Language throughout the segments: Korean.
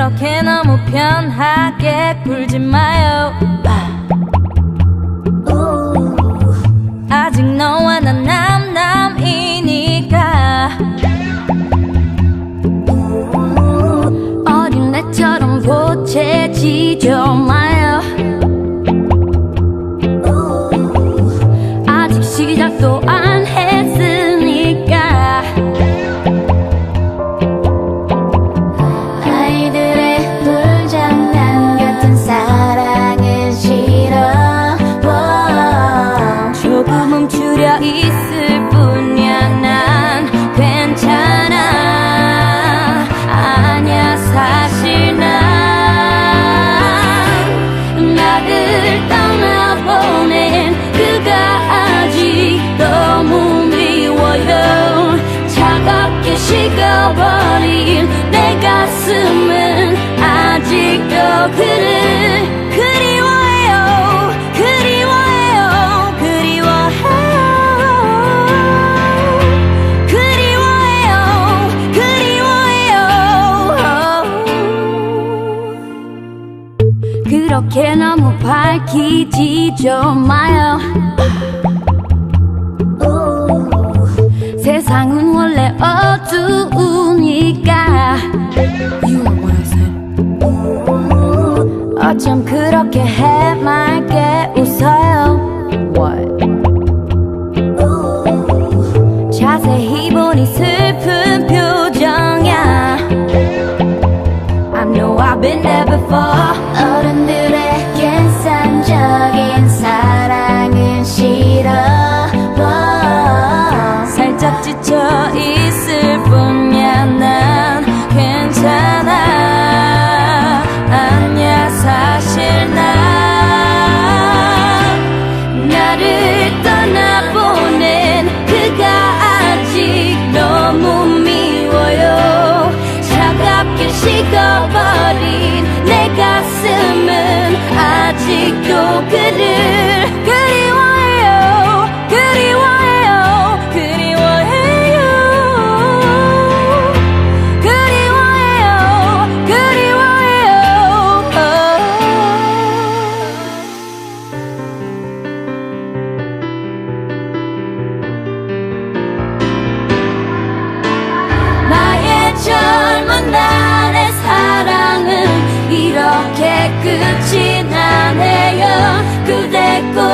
그렇게 너무 편하게 굴지 마요. 아직 너와 난 남남이니까. 어린 애처럼 보채지죠 마 식어버린 내 가슴은 아직도 그를 그리워해요. 그리워해요. 그리워해요. 그리워해요. 그리워해요. 그렇게 너무 밝히지 좀 마요. 세상은 어두우니까 You know what I said 어쩜 그렇게 해맑게 웃어요 What? 자세히 보니 슬픈 표정이야 I know I've been there before 지쳐 있을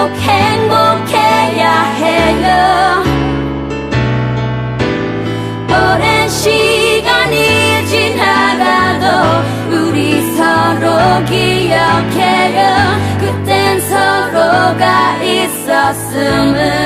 꼭 행복해야 해요. 오랜 시간이 지나가도 우리 서로 기억해요. 그땐 서로가 있었음을